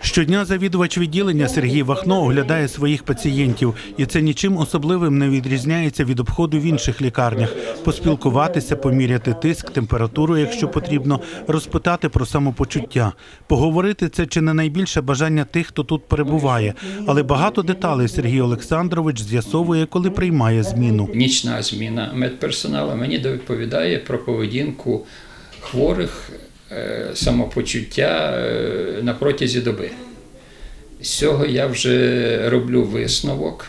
Щодня завідувач відділення Сергій Вахно оглядає своїх пацієнтів, і це нічим особливим не відрізняється від обходу в інших лікарнях. Поспілкуватися, поміряти тиск, температуру, якщо потрібно, розпитати про самопочуття. Поговорити це чи не найбільше бажання тих, хто тут перебуває. Але багато деталей Сергій Олександрович з'ясовує, коли приймає зміну. Нічна зміна медперсоналу мені доповідає про поведінку хворих, самопочуття е, на протязі доби. З цього я вже роблю висновок.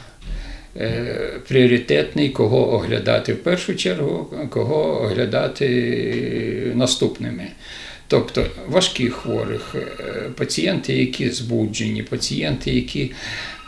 е, Пріоритетний, кого оглядати в першу чергу, кого оглядати наступними. Тобто важких хворих, е, пацієнти, які збуджені, пацієнти, які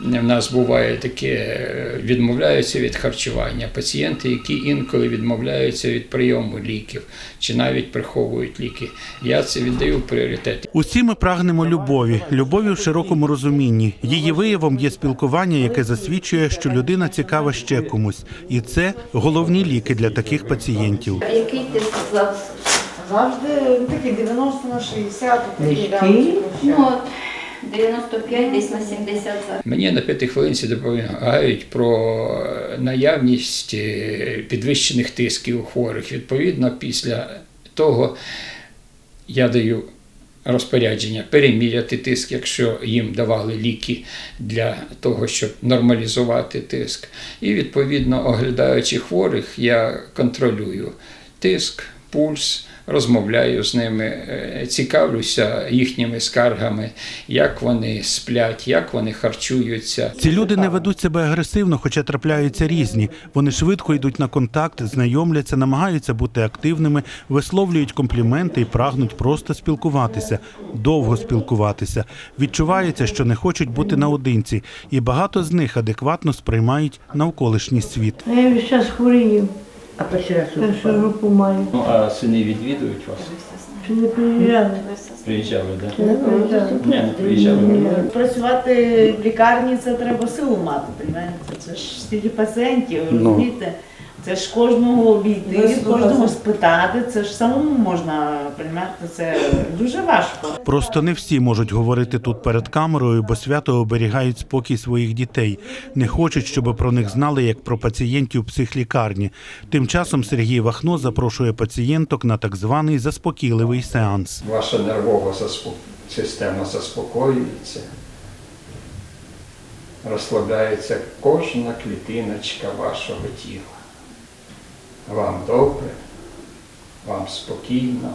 в нас буває таке, е, відмовляються від харчування, пацієнти, які інколи відмовляються від прийому ліків чи навіть приховують ліки. Я це віддаю в пріоритет. Усі ми прагнемо любові, любові в широкому розумінні. Її виявом є спілкування, яке засвідчує, що людина цікава ще комусь, і це головні ліки для таких пацієнтів. Який зараз? Завжди ну, такі 90 на 60, такі. Ну, от 95, десь на 70 зараз. Мені на п'ятій хвилинці доповідають про наявність е, підвищених тисків у хворих. Відповідно, після того я даю розпорядження переміряти тиск, якщо їм давали ліки для того, щоб нормалізувати тиск. І відповідно, оглядаючи хворих, я контролюю тиск, пульс. Розмовляю з ними, е, цікавлюся їхніми скаргами, як вони сплять, як вони харчуються. Ці люди не ведуть себе агресивно, хоча трапляються різні. Вони швидко йдуть на контакт, знайомляться, намагаються бути активними, висловлюють компліменти і прагнуть просто спілкуватися, довго спілкуватися. Відчувається, що не хочуть бути наодинці, і багато з них адекватно сприймають навколишній світ. Я час хворію, А перший раз першу групу маю. Ну, а сини відвідують вас? Чи не приїжджали? Приїжджали, так? Приїжджали? Ні, не приїжджали. Працювати в лікарні це треба силу мати, понімаєте? Це ж стільки пацієнтів, розумієте? Це ж кожного обійти, кожного спитати, це ж самому можна, розумієте? Це дуже важко. Просто не всі можуть говорити тут перед камерою, бо свято оберігають спокій своїх дітей. Не хочуть, щоб про них знали як про пацієнтів психлікарні. Тим часом Сергій Вахно запрошує пацієнток на так званий заспокійливий сеанс. Ваша нервова система заспокоюється, розслабляється кожна клітиночка вашого тіла. Вам добре, вам спокійно,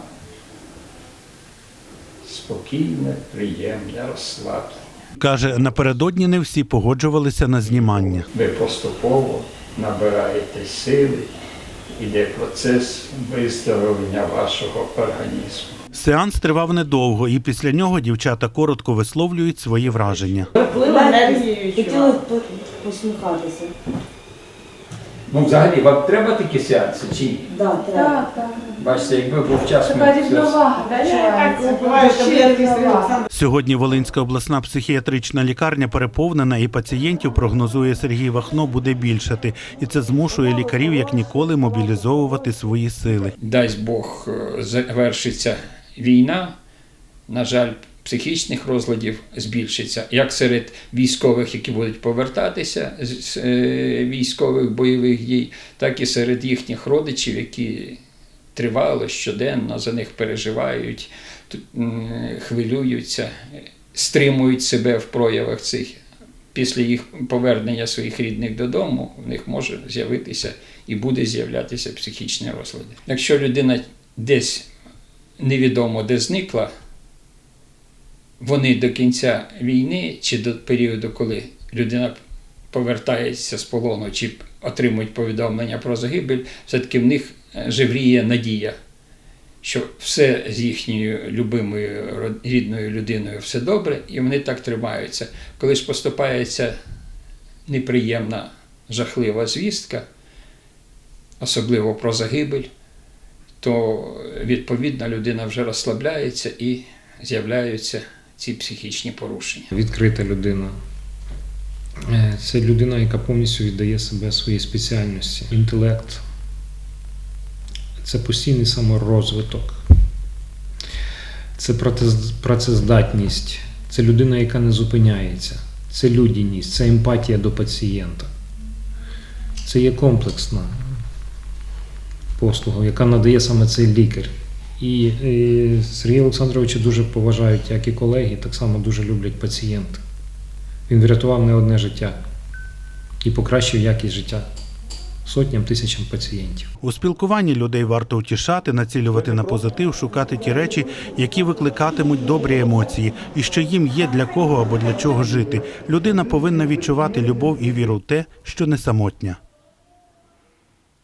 спокійне, приємне розслаблення. Каже, напередодні не всі погоджувалися на знімання. Ви поступово набираєте сили, іде процес виздоровлення вашого організму. Сеанс тривав недовго, і після нього дівчата коротко висловлюють свої враження. Вплив енергії. Ну, взагалі, вам треба такі сеанси чи ні? Да, треба. Бачите, якби був час, Така ми рівновага. Так, відчувається. буває, що Ще таблетки рівновага. Сьогодні Волинська обласна психіатрична лікарня переповнена, і пацієнтів прогнозує Сергій Вахно буде більшати, і це змушує лікарів як ніколи мобілізовувати свої сили. дасть Бог е, завершиться війна, на жаль, психічних розладів збільшиться як серед військових, які будуть повертатися з е, військових бойових дій, так і серед їхніх родичів, які тривало щоденно за них переживають, хвилюються, стримують себе в проявах цих. Після їх повернення своїх рідних додому в них може з'явитися і буде з'являтися психічні розлади. Якщо людина десь невідомо де зникла, вони до кінця війни чи до періоду, коли людина повертається з полону чи отримують повідомлення про загибель, все-таки в них е, живріє надія, що все з їхньою любимою рідною людиною все добре, і вони так тримаються. Коли ж поступається неприємна, жахлива звістка, особливо про загибель, то відповідно людина вже розслабляється і з'являються ці психічні порушення. відкрита людина. Е, Це людина, яка повністю віддає себе своїй спеціальності. Інтелект це постійний саморозвиток. це працездатність, це людина, яка не зупиняється, це людяність, це емпатія до пацієнта. Це є комплексна послуга, яка надає саме цей лікар. І е, Сергія Олександровича дуже поважають, як і колеги, так само дуже люблять пацієнти. Він врятував не одне життя і покращив якість життя сотням тисячам пацієнтів. У спілкуванні людей варто утішати, націлювати на позитив, шукати ті речі, які викликатимуть добрі емоції, і що їм є для кого або для чого жити. Людина повинна відчувати любов і віру в те, що не самотня.